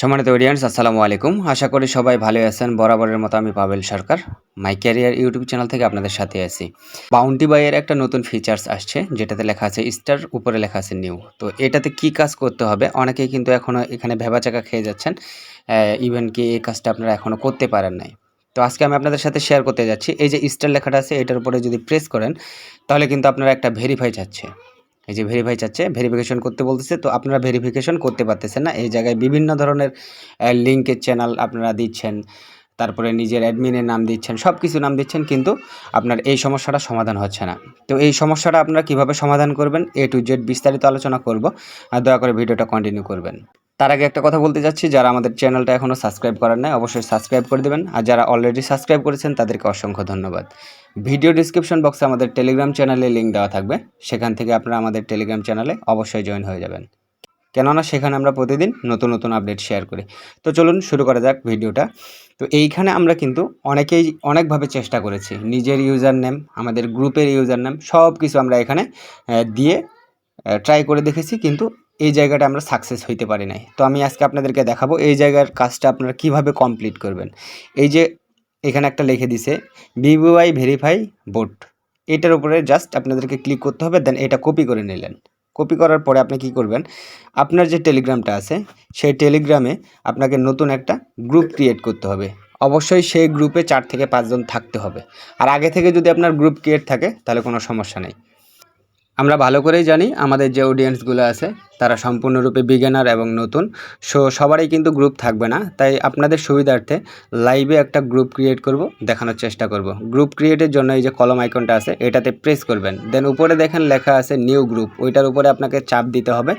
সম্মানিত অডিয়েন্স আসসালামু আলাইকুম। আশা করি সবাই ভালো আছেন। বরাবরের মতো আমি Pavel Sarkar. My career YouTube channel থেকে আপনাদের সাথে আছি। বাউন্টি বাইয়ের একটা নতুন ফিচার্স আসছে, যেটাতে লেখা আছে স্টার উপরে লেখা আছে নিউ তো এটাতে কি কাজ করতে হবে? অনেকেই কিন্তু এখনও এখানে ভেবাচাকা খেয়ে যাচ্ছেন। ইভেন কি এই কাজটা আপনারা এখনও করতে পারেন নাই। তো আজকে আমি আপনাদের সাথে শেয়ার করতে যাচ্ছি। এই যে স্টার লেখাটা আছে, এটার উপরে যদি প্রেস করেন, তাহলে কিন্তু আপনারা একটা ভেরিফাই চাচ্ছে। এই যে ভেরিফাই চাচ্ছে ভেরিফিকেশন করতে বলতেছে, তো আপনারা ভেরিফিকেশন করতে পারতেছেন না। এই জায়গায় বিভিন্ন ধরনের লিঙ্কের চ্যানেল আপনারা দিচ্ছেন, তারপরে নিজের অ্যাডমিনের নাম দিচ্ছেন সব কিছু নাম দিচ্ছেন, কিন্তু আপনার এই সমস্যাটা সমাধান হচ্ছে না। তো এই সমস্যাটা আপনারা কীভাবে সমাধান করবেন এ টু জেড বিস্তারিত আলোচনা করব, আর দয়া করে ভিডিওটা কন্টিনিউ করবেন। তার আগে একটা কথা বলতে চাচ্ছি যারা আমাদের চ্যানেলটা এখনও সাবস্ক্রাইব করার নাই, অবশ্যই সাবস্ক্রাইব করে দেবেন। আর যারা অলরেডি সাবস্ক্রাইব করেছেন, তাদেরকে অসংখ্য ধন্যবাদ। ভিডিও ডিসক্রিপশন বক্সে আমাদের টেলিগ্রাম চ্যানেলে লিঙ্ক দেওয়া থাকবে। সেখান থেকে আপনারা আমাদের টেলিগ্রাম চ্যানেলে অবশ্যই জয়েন হয়ে যাবেন। কেননা সেখানে আমরা প্রতিদিন নতুন নতুন আপডেট শেয়ার করি। তো চলুন শুরু করা যাক ভিডিওটা। তো এইখানে আমরা কিন্তু অনেকেই অনেকভাবে চেষ্টা করেছি। নিজের ইউজার নেম আমাদের গ্রুপের ইউজার নেম সব কিছু আমরা এখানে দিয়ে ট্রাই করে দেখেছি। কিন্তু এই জায়গাটা আমরা সাকসেস হইতে পারি নাই। তো আমি আজকে আপনাদেরকে দেখাবো এই জায়গার কাজটা আপনারা কীভাবে কমপ্লিট করবেন। এই যে এখানে একটা লিখে দিছে বিবিওয়াই ভেরিফাই বোট এটার উপরে জাস্ট আপনাদেরকে ক্লিক করতে হবে দেন এটা কপি করে নিলেন। কপি করার পরে আপনি কি করবেন, আপনার যে টেলিগ্রামটা আছে, সেই টেলিগ্রামে আপনাকে নতুন একটা গ্রুপ ক্রিয়েট করতে হবে। অবশ্যই সেই গ্রুপে চার থেকে পাঁচজন থাকতে হবে। আর আগে থেকে যদি আপনার গ্রুপ ক্রিয়েট থাকে, তাহলে কোনো সমস্যা নেই। আমরা ভালো করেই জানি আমাদের যে অডিয়েন্সগুলো আছে, তারা সম্পূর্ণরূপে বিজ্ঞানার এবং নতুন। সো সবারই কিন্তু গ্রুপ থাকবে না। তাই আপনাদের সুবিধার্থে লাইভে একটা গ্রুপ ক্রিয়েট করব, দেখানোর চেষ্টা করব। গ্রুপ ক্রিয়েটের জন্য এই যে কলম আইকনটা আছে, এটাতে প্রেস করবেন। দেন উপরে দেখেন লেখা আছে নিউ গ্রুপ ওইটার উপরে আপনাকে চাপ দিতে হবে।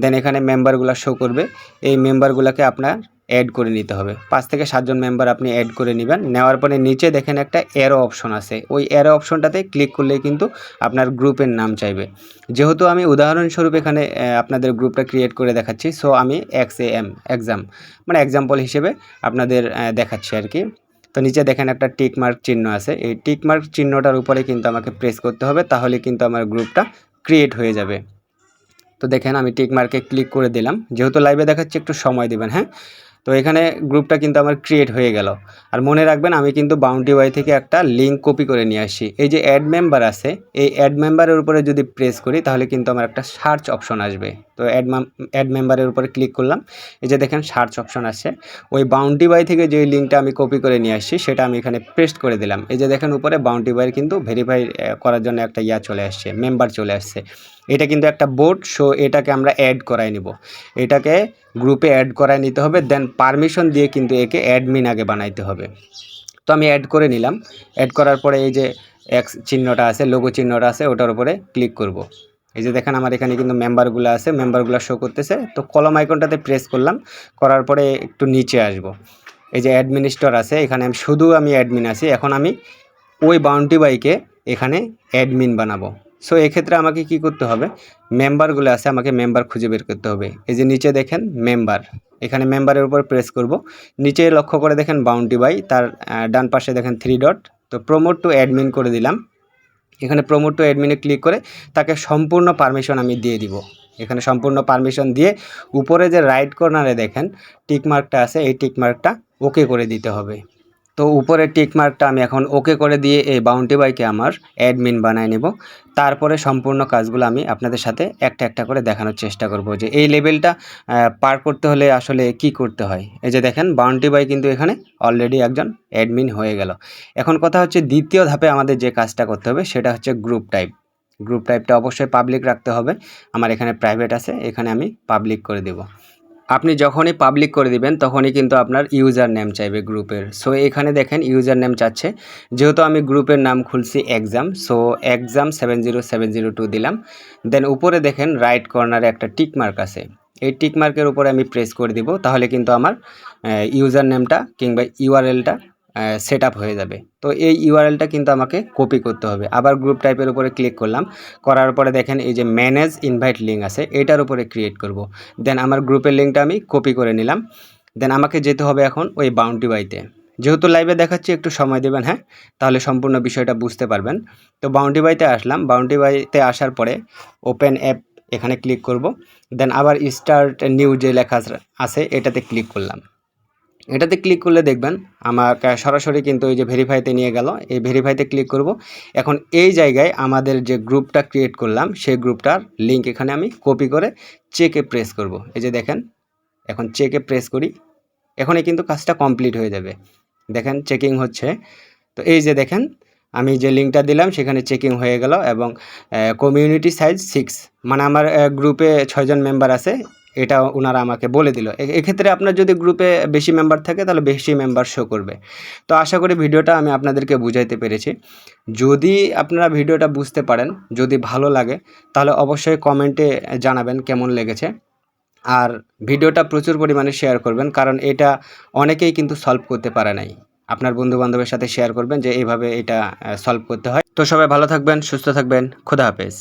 দেন এখানে মেম্বারগুলো শো করবে। এই মেম্বারগুলোকে আপনার অ্যাড করে নিতে হবে। পাঁচ থেকে সাতজন মেম্বার আপনি অ্যাড করে নেবেন। নেওয়ার পরে নিচে দেখেন একটা অ্যারো অপশন আছে। ওই অ্যারো অপশনটাতে ক্লিক করলে কিন্তু আপনার গ্রুপের নাম চাইবে। যেহেতু আমি উদাহরণস্বরূপ এখানে আপনাদের গ্রুপটা ক্রিয়েট করে দেখাচ্ছি সো আমি এক্স এ এম এক্সাম মানে এক্সাম্পল হিসেবে আপনাদের দেখাচ্ছি আর কি। তো নিচে দেখেন একটা টিক মার্ক চিহ্ন আছে। এই টিক মার্ক চিহ্নটার উপরে কিন্তু আমাকে প্রেস করতে হবে, তাহলে কিন্তু আমার গ্রুপটা ক্রিয়েট হয়ে যাবে। তো দেখেন আমি টিক মার্কে ক্লিক করে দিলাম। যেহেতু লাইভে দেখাচ্ছি, একটু সময় দেবেন হ্যাঁ? তো এখানে গ্রুপটা কিন্তু আমার ক্রিয়েট হয়ে গেল। আর মনে রাখবেন, আমি কিন্তু বাউন্টি ওয়াই থেকে একটা লিঙ্ক কপি করে নিয়ে আসি এই যে অ্যাড মেম্বার আছে, এই অ্যাড মেম্বারের উপরে যদি প্রেস করি, তাহলে কিন্তু আমার একটা সার্চ অপশন আসবে। তো অ্যাড অ্যাড মেম্বারের উপরে ক্লিক করলাম। এই যে দেখেন সার্চ অপশন আসছে ওই বাউন্টি বাই থেকে যে লিঙ্কটা আমি কপি করে নিয়ে আসছি, সেটা আমি এখানে পেস্ট করে দিলাম। এই যে দেখেন, উপরে বাউন্টি বাইয়ের কিন্তু ভেরিফাই করার জন্য একটা ইয়া চলে আসছে মেম্বার চলে আসছে। এটা কিন্তু একটা বোর্ড সো এটাকে আমরা অ্যাড করাই নিব। এটাকে গ্রুপে অ্যাড করায় নিতে হবে দেন পারমিশন দিয়ে কিন্তু একে অ্যাডমিন আগে বানাইতে হবে। তো আমি অ্যাড করে নিলাম। অ্যাড করার পরে এই যে এক্স চিহ্নটা আছে লোগো চিহ্নটা আছে, ওটার উপরে ক্লিক করব। এই যে দেখেন আমার এখানে কিন্তু মেম্বারগুলো আছে মেম্বারগুলো শো করতেছে। তো কলম আইকনটাতে প্রেস করলাম, করার পরে একটু নিচে আসব। এই যে অ্যাডমিনিস্টর আছে, এখানে আমি শুধু আমি অ্যাডমিন আছি, এখন আমি ওই বাউন্টি বাইকে এখানে অ্যাডমিন বানাবো। সো এক্ষেত্রে আমাকে কি করতে হবে? মেম্বারগুলো আছে, আমাকে মেম্বার খুঁজে বের করতে হবে। এই যে নিচে দেখেন মেম্বার এখানে মেম্বারের উপর প্রেস করব। নিচে লক্ষ্য করে দেখেন বাউন্টি বাই তার ডান পাশে দেখেন থ্রি ডট তো প্রমোট টু অ্যাডমিন করে দিলাম। এখানে প্রমোট টু অ্যাডমিনে ক্লিক করে তাকে সম্পূর্ণ পারমিশন আমি দিয়ে দিব। এখানে সম্পূর্ণ পারমিশন দিয়ে উপরে যে রাইট কর্নারে দেখেন টিকমার্কটা আছে, এই টিকমার্কটা ওকে করে দিতে হবে। তো উপরে টিক মার্কটা আমি এখন ওকে করে দিয়ে এই বাউন্টি বাইকে আমার অ্যাডমিন বানায় নেব। তারপরে সম্পূর্ণ কাজগুলো আমি আপনাদের সাথে একটা একটা করে দেখানোর চেষ্টা করব যে এই লেভেলটা পার করতে হলে আসলে কি করতে হয়? এই যে দেখেন বাউন্টি বাই কিন্তু এখানে অলরেডি একজন অ্যাডমিন হয়ে গেল। এখন কথা হচ্ছে দ্বিতীয় ধাপে আমাদের যে কাজটা করতে হবে সেটা হচ্ছে গ্রুপ টাইপ গ্রুপ টাইপটা অবশ্যই পাবলিক রাখতে হবে। আমার এখানে প্রাইভেট আছে, এখানে আমি পাবলিক করে দেব। আপনি যখনই পাবলিক করে দিবেন, তখনই কিন্তু আপনার ইউজার নেম চাইবে গ্রুপের। সো এখানে দেখেন ইউজার নেম চাচ্ছে। যেহেতু আমি গ্রুপের নাম খুলছি exam so exam seven zero seven zero two দিলাম। দেন উপরে দেখেন রাইট কর্নারে একটা টিক মার্ক আছে। এই টিক মার্কের উপরে আমি প্রেস করে দিব, তাহলে কিন্তু আমার ইউজার নেমটা কিংবা ইউআরএলটা সেট হয়ে যাবে। তো এই ইউআরএলটা কিন্তু আমাকে কপি করতে হবে। আবার গ্রুপ টাইপের উপরে ক্লিক করলাম। করার পরে দেখেন এই যে ম্যানেজ ইনভাইট লিঙ্ক আছে, এটার উপরে ক্রিয়েট করব। দেন আমার গ্রুপের লিঙ্কটা আমি কপি করে নিলাম। দেন আমাকে যেতে হবে এখন ওই বাউন্টি বাইতে যেহেতু লাইভে দেখাচ্ছি, একটু সময় দেবেন হ্যাঁ? তাহলে সম্পূর্ণ বিষয়টা বুঝতে পারবেন। তো বাউন্টি বাইতে আসলাম। বাউন্টি বাইতে আসার পরে ওপেন অ্যাপ এখানে ক্লিক করব। দেন আবার স্টার্ট নিউ যে লেখা আছে, এটাতে ক্লিক করলাম। এটাতে ক্লিক করলে দেখবেন আমাকে সরাসরি কিন্তু ওই যে ভেরিফাইতে নিয়ে গেল। এই ভেরিফাইতে ক্লিক করব। এখন এই জায়গায় আমাদের যে গ্রুপটা ক্রিয়েট করলাম, সেই গ্রুপটার লিঙ্ক এখানে আমি কপি করে চেকে প্রেস করব। এই যে দেখেন, এখন চেকে প্রেস করি। এখনই কিন্তু কাজটা কমপ্লিট হয়ে যাবে। দেখেন চেকিং হচ্ছে। তো এই যে দেখেন, আমি যে লিঙ্কটা দিলাম, সেখানে চেকিং হয়ে গেল এবং কমিউনিটি সাইজ সিক্স মানে আমার গ্রুপে ছয়জন মেম্বার আছে। এটা ওনারা আমাকে বলে দিল। এক্ষেত্রে আপনার যদি গ্রুপে বেশি মেম্বার থাকে, তাহলে বেশি মেম্বার শো করবে। তো আশা করি ভিডিওটা আমি আপনাদেরকে বুঝাইতে পেরেছি। যদি আপনারা ভিডিওটা বুঝতে পারেন, যদি ভালো লাগে, তাহলে অবশ্যই কমেন্টে জানাবেন কেমন লেগেছে। আর ভিডিওটা প্রচুর পরিমাণে শেয়ার করবেন, কারণ এটা অনেকেই কিন্তু সলভ করতে পারে নাই। আপনার বন্ধু বান্ধবের সাথে শেয়ার করবেন যে এইভাবে এটা সলভ করতে হয়। তো সবাই ভালো থাকবেন, সুস্থ থাকবেন, খোদা হাফেজ।